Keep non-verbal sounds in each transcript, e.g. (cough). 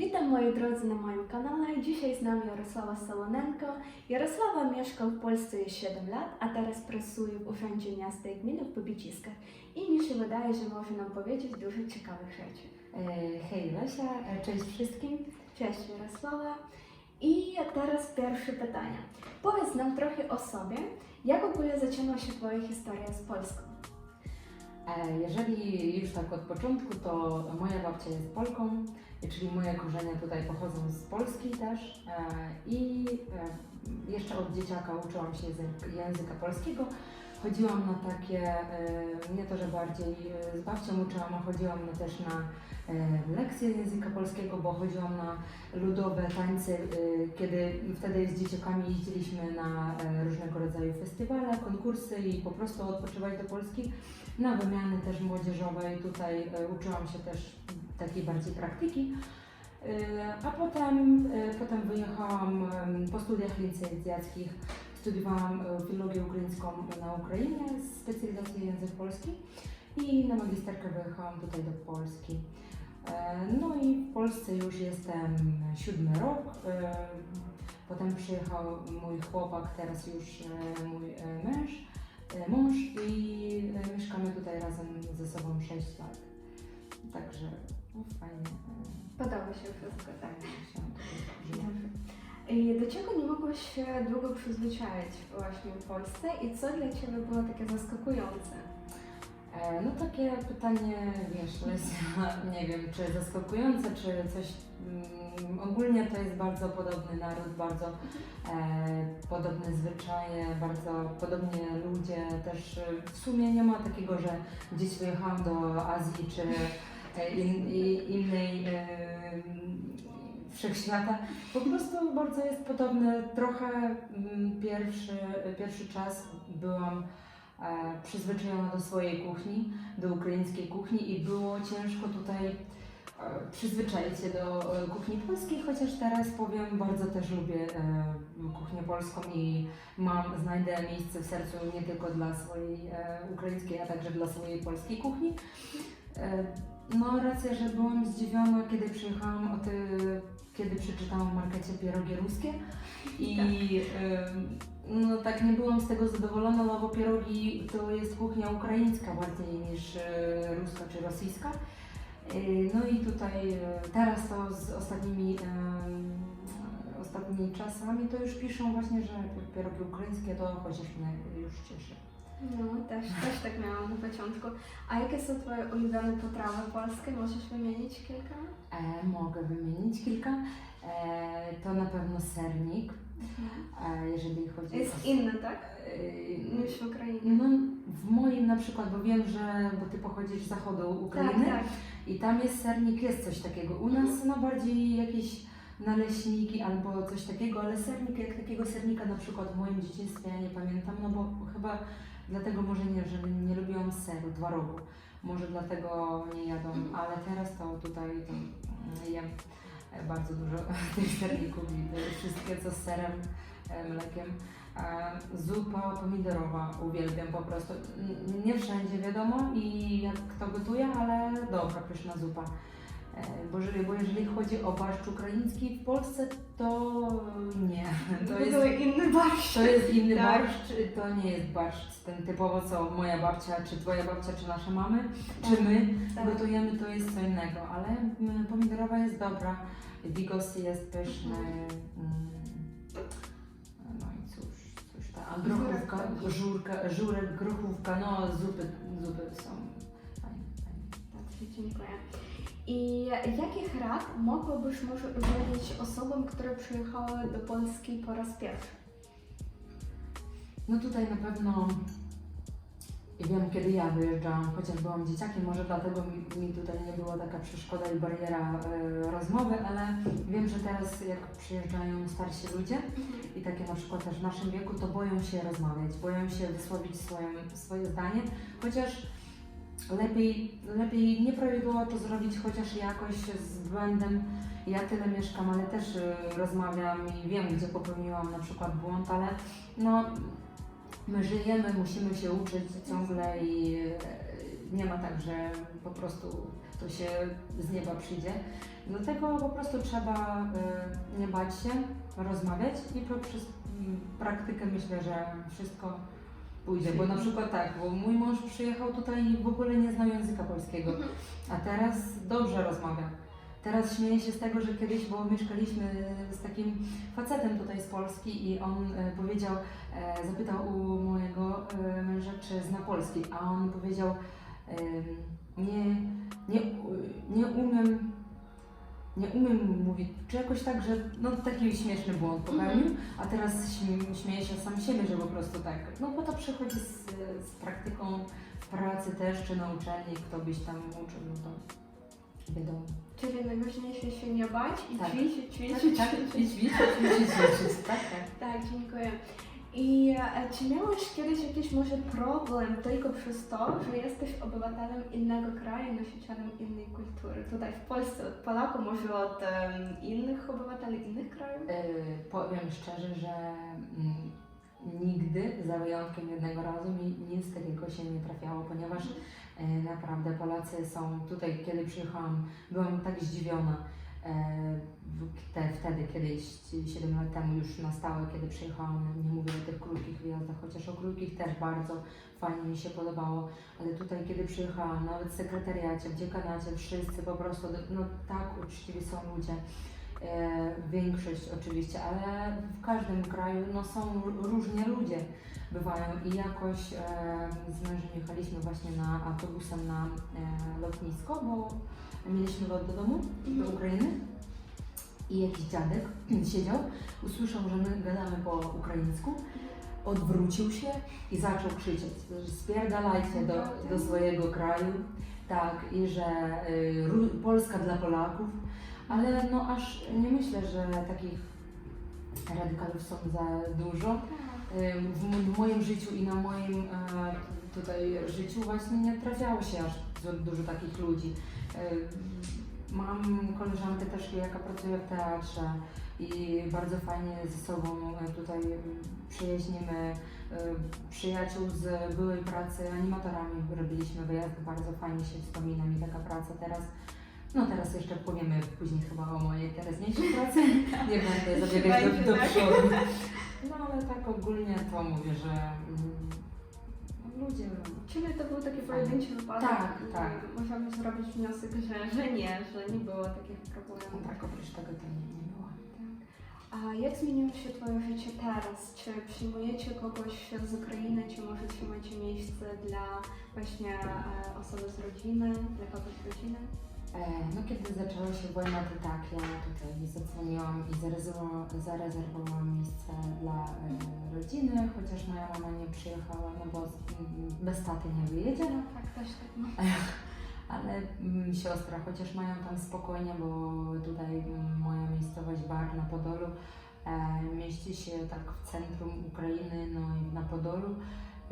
Witam moi drodzy na moim kanale. Dzisiaj z nami Jarosława Solonenko. Jarosława mieszka w Polsce już 7 lat, a teraz pracuje w Urzędzie Miasta i Gminy w Pobiciskach. I mi się wydaje, że może nam powiedzieć dużo ciekawych rzeczy. E, Hej Lesia, e, cześć wszystkim. Cześć Jarosława. I teraz pierwsze pytanie. Powiedz nam trochę o sobie. Jak w ogóle zaczęła się Twoja historia z Polską? E, Jeżeli już tak od początku, to moja babcia jest Polką, czyli moje korzenie tutaj pochodzą z Polski też e, i e, jeszcze od dzieciaka uczyłam się język, języka polskiego. Chodziłam na takie, e, nie to, że bardziej e, z babcią uczyłam, a chodziłam też na e, lekcje języka polskiego, bo chodziłam na ludowe tańce, kiedy wtedy z dzieciakami jeździliśmy na różnego rodzaju festiwale, konkursy i po prostu odpoczywać do Polski na wymiany też młodzieżowej. Tutaj uczyłam się też takiej bardziej praktyki. A potem, potem wyjechałam po studiach licencjackich. Studiowałam e, filologię ukraińską na Ukrainie, specjalizację język polski i na magisterkę wyjechałam tutaj do Polski. E, No i w Polsce już jestem siódmy rok. E, Potem przyjechał mój chłopak, teraz już mój męż mąż i mieszkamy tutaj razem ze sobą 6 lat. Także no, fajnie. Podoba się wszystko, tak? Się. I do czego nie mogłaś się długo przyzwyczaić właśnie w Polsce i co dla Ciebie było takie zaskakujące? E, No takie pytanie, wiesz, Lesia, (laughs) nie wiem, czy zaskakujące, czy coś. Mm, ogólnie to jest bardzo podobny naród, bardzo e, podobne zwyczaje, bardzo podobnie ludzie. Też e, w sumie nie ma takiego, że gdzieś wyjechałam do Azji czy e, in, innej e, wszechświata. Po prostu bardzo jest podobne. Trochę mm, pierwszy, pierwszy czas byłam e, przyzwyczajona do swojej kuchni, do ukraińskiej kuchni i było ciężko tutaj e, przyzwyczaić się do e, kuchni polskiej, chociaż teraz powiem, bardzo też lubię kuchnię polską i mam, znajdę miejsce w sercu nie tylko dla swojej ukraińskiej, a także dla swojej polskiej kuchni. No racja, że byłam zdziwiona, kiedy przyjechałam o ty, kiedy przeczytałam w markecie pierogi ruskie i em, no tak nie byłam z tego zadowolona, no bo pierogi to jest kuchnia ukraińska bardziej niż e, ruska czy rosyjska. E, No i tutaj e, teraz to z ostatnimi, ostatnimi czasami to już piszą właśnie, że pierogi ukraińskie to chociaż mnie już cieszy. No, też, też tak miałam na początku. A jakie są Twoje ulubione potrawy polskie? Możesz wymienić kilka? E, mogę wymienić kilka. E, to na pewno sernik, e, jeżeli chodzi Jest inny, tak? E, Niż w Ukrainie. No, w moim na przykład, bo wiem, że bo ty pochodzisz z zachodu tak, Ukrainy tak. i tam jest sernik, jest coś takiego. U nas no bardziej jakieś naleśniki albo coś takiego, ale sernik, jak takiego sernika na przykład w moim dzieciństwie ja nie pamiętam, no bo chyba dlatego może nie, że nie lubiłam seru, twarogu. Może dlatego nie jadą, ale teraz to tutaj to mm, jem bardzo dużo (laughs) tych serników wszystkie co z serem, e, mlekiem. E, Zupa pomidorowa uwielbiam po prostu. Nie wszędzie wiadomo i jak kto gotuje, ale dobra, pyszna zupa. E, Bo jeżeli, chodzi o barszcz ukraiński w Polsce, to nie. To To jest, inny barszcz. to jest inny Tak. barszcz, to nie jest barszcz ten typowo co moja babcia, czy twoja babcia, czy nasze mamy, czy my Tak. gotujemy, to jest co innego, ale mm, pomidorowa jest dobra, bigos jest pyszny. mm, No i cóż, cóż ta, a grochówka, żurka, żurek, grochówka, no zupy, zupy są fajne, fajne. Dobrze, dziękuję. I jakich rad mogłabyś może udzielić osobom, które przyjechały do Polski po raz pierwszy? No tutaj na pewno wiem, kiedy ja wyjeżdżałam, chociaż byłam dzieciakiem, może dlatego mi, mi tutaj nie była taka przeszkoda i bariera e, rozmowy, ale wiem, że teraz jak przyjeżdżają starsi ludzie i takie na przykład też w naszym wieku, to boją się rozmawiać, boją się wysłowić swoje, swoje zdanie, chociaż lepiej, lepiej nieprawidłowo to zrobić, chociaż jakoś z błędem. Ja tyle mieszkam, ale też y, rozmawiam i wiem, gdzie popełniłam na przykład błąd, ale no, my żyjemy, musimy się uczyć ciągle i y, nie ma tak, że po prostu to się z nieba przyjdzie. Dlatego po prostu trzeba y, nie bać się, rozmawiać i poprzez mm, praktykę myślę, że wszystko pójdzie. Bo na przykład tak, bo mój mąż przyjechał tutaj i w ogóle nie znał języka polskiego, Mhm. a teraz dobrze rozmawia. Teraz śmieję się z tego, że kiedyś, bo mieszkaliśmy z takim facetem tutaj z Polski i on e, powiedział, e, zapytał u mojego e, męża, czy zna polski, a on powiedział, em, nie, nie, u- nie umiem, nie umiem mówić, czy jakoś tak, że no taki śmieszny błąd popełnił, a teraz śmie- śmieję się sam siebie, że po prostu tak, no bo to przychodzi z, z praktyką w pracy też, czy na uczelni, kto byś tam uczył, no to wiadomo. Czyli najważniejsze się nie bać i Tak. ćwiczyć, ćwiczyć, Tak, tak, ćwiczyć. ćwiczyć, ćwiczyć, ćwiczyć, tak, tak. Tak, dziękuję. I e, czy miałeś kiedyś jakiś może problem tylko przez to, że jesteś obywatelem innego kraju, nosicielem innej kultury? Tutaj w Polsce od Polaków, może od innych obywateli innych krajów? Yy, powiem szczerze, że mm, nigdy, za wyjątkiem jednego razu, mi nic takiego się nie trafiało, ponieważ e, naprawdę Polacy są tutaj, kiedy przyjechałam, byłam tak zdziwiona. W- te, wtedy, kiedyś, 7 lat temu już na stałe, kiedy przyjechałam, nie mówię o tych krótkich wyjazdach, chociaż o krótkich też bardzo fajnie mi się podobało, ale tutaj, kiedy przyjechałam, nawet w sekretariacie, w dziekanacie, wszyscy po prostu, no tak uczciwi są ludzie. E, większość oczywiście, ale w każdym kraju no, są różni ludzie bywają i jakoś e, z mężem jechaliśmy właśnie na autobusem na e, lotnisko, bo mieliśmy lot do domu, do Mhm. Ukrainy i jakiś dziadek siedział, usłyszał, że my gadamy po ukraińsku, odwrócił się i zaczął krzyczeć, że spierdalajcie do, do swojego kraju, tak, i że y, Polska dla Polaków, ale no aż nie myślę, że takich radykalów są za dużo. Y, W, w moim życiu i na moim e, tutaj życiu właśnie nie trafiało się aż du- dużo takich ludzi. Y, Mam koleżankę też, jaka pracuje w teatrze i bardzo fajnie ze sobą e, tutaj mm, przyjaźnimy. e, Przyjaciół z byłej pracy animatorami robiliśmy wyjazdy, bardzo fajnie się wspomina mi taka praca teraz. No teraz jeszcze powiemy później chyba o mojej teraźniejszej pracy. (laughs) Nie będę zabiegać do, do tak. przodu. No ale tak ogólnie to mówię, że mm, ludzie Czyli to był taki pojedynczy wypadek Tak, i tak. możemy zrobić wniosek, że, że nie, że nie było takich problemów. no tak oprócz tego to nie, nie było. A jak zmieniło się Twoje życie teraz? Czy przyjmujecie kogoś z Ukrainy, czy może trzymacie miejsce dla właśnie e, osoby z rodziny, dla kogoś z rodziny? E, No kiedy zaczęła się wojna, to tak, ja tutaj zadzwoniłam i zarezerwowałam, zarezerwowałam miejsce dla e, rodziny, chociaż moja mama nie przyjechała, no bo bez taty nie wyjedzie. No tak, też tak. No. (laughs) Ale mm, siostra, chociaż mają tam spokojnie, bo tutaj mm, moja miejscowość Bar na Podolu e, mieści się tak w centrum Ukrainy, no i na Podolu,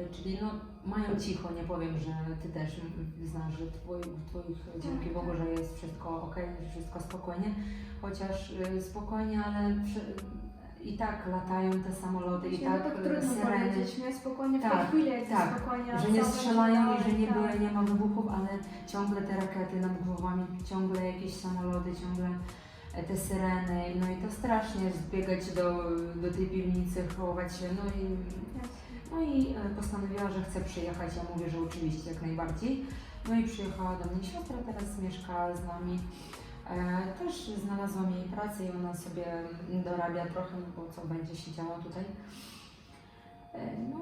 czyli no mają cicho, nie powiem, że Ty też znasz, że twoi, Twoich, dzięki Bogu, że jest wszystko ok, że wszystko spokojnie, chociaż e, spokojnie, ale przy, i tak latają te samoloty, i tak, no tak e, trudno syreny. powiedzieć, nie? Spokojnie w Tak, tak, spokojnie. że nie strzelają i że nie, tak. były, nie ma wybuchów, ale ciągle te rakiety nad głowami, ciągle jakieś samoloty, ciągle e, te syreny, no i to strasznie zbiegać do, do tej piwnicy, chować się, no i. no i e, postanowiła, że chce przyjechać, ja mówię, że oczywiście, jak najbardziej. No i przyjechała do mnie siostra, teraz mieszka z nami. E, też znalazłam jej pracę i ona sobie dorabia trochę, no bo co będzie siedziała tutaj. E, no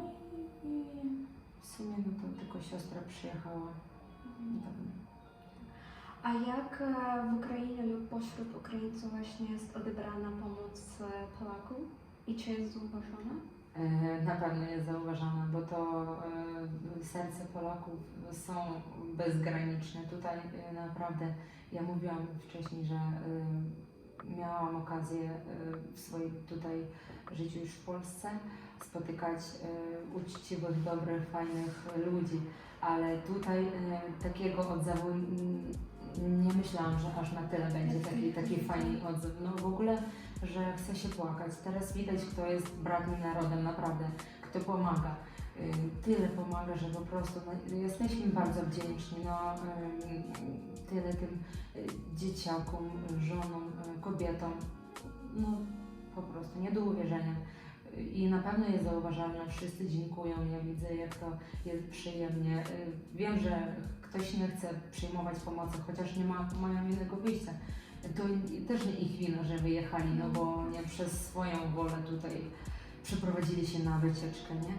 i, w sumie no to tylko siostra przyjechała. A jak w Ukrainie lub pośród Ukraińców właśnie jest odebrana pomoc Polaków i czy jest zauważona? E, Na pewno jest zauważana, bo to e, serce Polaków są bezgraniczne. Tutaj e, naprawdę, ja mówiłam wcześniej, że miałam okazję w swoim tutaj życiu już w Polsce spotykać uczciwych, dobrych, fajnych ludzi, ale tutaj takiego odzewu nie myślałam, że aż na tyle będzie taki, taki fajny odzew. No w ogóle że chce się płakać. Teraz widać, kto jest bratnim narodem, naprawdę, kto pomaga. tyle pomaga, że po prostu no, jesteśmy bardzo wdzięczni. No, ym, tyle tym y, dzieciakom, żonom, y, kobietom. No po prostu nie do uwierzenia. I na pewno jest zauważalne, wszyscy dziękują, ja widzę jak to jest przyjemnie. Y, Wiem, że ktoś nie chce przyjmować pomocy, chociaż nie ma, mają innego wyjścia. To też nie ich wina, że wyjechali, no bo nie przez swoją wolę tutaj przeprowadzili się na wycieczkę, nie?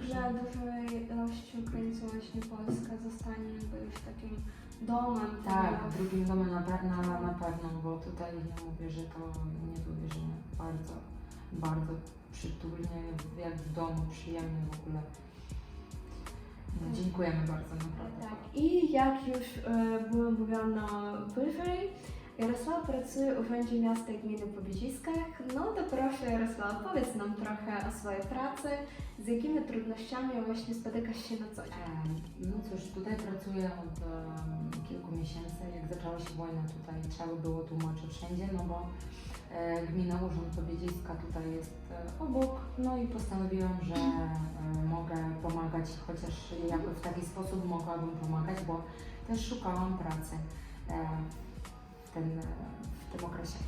Dla dużej ilości Ukraińców właśnie Polska zostanie jakby już takim domem. Tak, dla- drugim domem na, na, na pewno, bo tutaj ja mówię, że to nie do uwierzenia. Bardzo, bardzo przytulnie, jak w domu, przyjemnie w ogóle. No, Tak. dziękujemy bardzo, naprawdę. Tak, i jak już e, było mówione wyżej, Jarosław pracuje w Urzędzie Miasta i Gminy Pobiedziskach. No to proszę Jarosław, powiedz nam trochę o swojej pracy, z jakimi trudnościami właśnie spotykasz się na co dzień. Em, No cóż, tutaj pracuję od em, kilku miesięcy. Jak zaczęła się wojna tutaj, trzeba było tłumaczyć wszędzie, no bo e, gmina Urząd Pobiedziska tutaj jest e, obok, no i postanowiłam, że e, mogę pomagać, chociaż jakby w taki sposób mogłabym pomagać, bo też szukałam pracy e, w, ten, w tym okresie.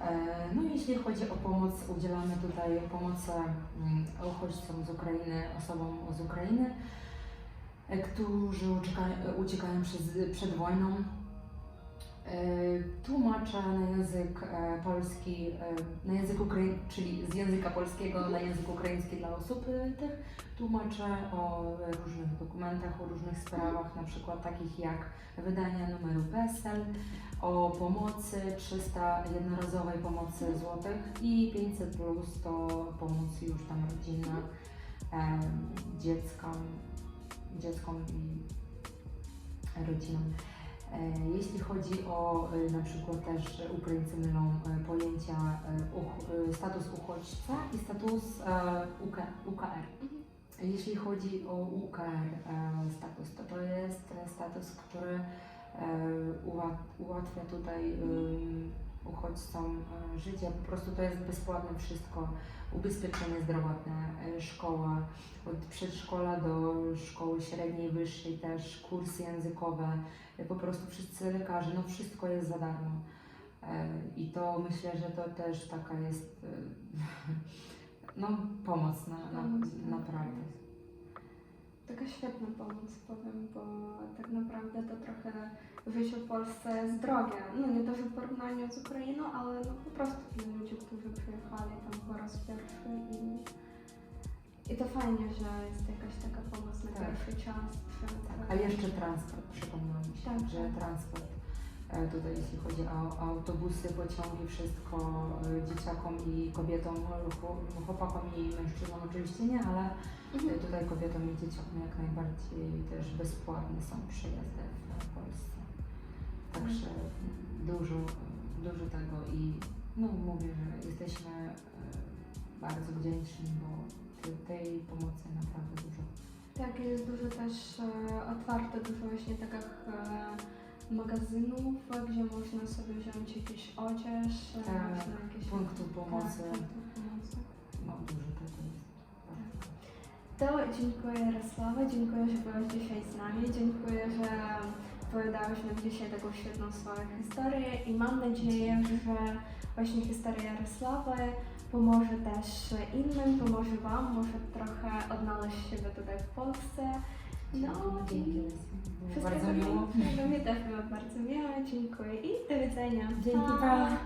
E, No i jeśli chodzi o pomoc, udzielamy tutaj pomocy mm, uchodźcom z Ukrainy, osobom z Ukrainy, e, którzy uciekają, przed wojną. E, Tłumaczę na język e, polski, e, na język Ukrai- czyli z języka polskiego na język ukraiński dla osób tych. Tłumaczę o różnych dokumentach, o różnych sprawach, na przykład takich jak wydanie numeru PESEL, o pomocy 300 jednorazowej pomocy złotych i 500 plus to pomoc już tam rodzinna dzieckom, dzieckom i rodzinom. E, Jeśli chodzi o e, na przykład też Ukraińcy mylą e, pojęcia status uchodźca i status UK, UKR. Jeśli chodzi o UKR status, to to jest status, który uła- ułatwia tutaj ym, uchodźcom e, życie. Po prostu to jest bezpłatne wszystko. Ubezpieczenie zdrowotne, e, szkoła, od przedszkola do szkoły średniej, wyższej też, kursy językowe, e, po prostu wszyscy lekarze, no wszystko jest za darmo. I to myślę, że to też taka jest (laughs) no, pomoc na, na, tak. naprawdę. Taka świetna pomoc, powiem, bo tak naprawdę to trochę życie w Polsce jest drogie. No nie to, w porównaniu z Ukrainą, ale no po prostu dla ludzi, którzy przyjechali tam po raz pierwszy i, i to fajnie, że jest jakaś taka pomoc na Tak. pierwszy czas. Przed, Tak, a jeszcze transport, przypomniałam mi się, Tak, że tak. transport, tutaj jeśli chodzi o, autobusy, pociągi, wszystko e, dzieciakom i kobietom, chło- chłopakom i mężczyznom oczywiście nie, ale Mhm. e, tutaj kobietom i dzieciakom jak najbardziej też bezpłatne są przejazdy w Polsce. Także dużo, dużo tego i no mówię, że jesteśmy e, bardzo wdzięczni, bo te- tej pomocy naprawdę dużo. Tak, jest dużo też e, otwarte, dużo właśnie takich e, magazynów, gdzie można sobie wziąć jakiś odzież, e, Tak, można jakieś... Punktów pomocy. Tak, punktów pomocy. No, dużo tego. To dziękuję Jarosława, dziękuję, że byłeś dzisiaj z nami, dziękuję, że opowiadałeś nam dzisiaj taką świetną swoją historię i mam nadzieję, że właśnie historia Jarosławy pomoże też innym, pomoże Wam, może trochę odnaleźć siebie tutaj w Polsce. No Dzięki. wszystkiego bardzo miło. pięknego. Mi też było bardzo miło, dziękuję i do widzenia. Dzięki, pa.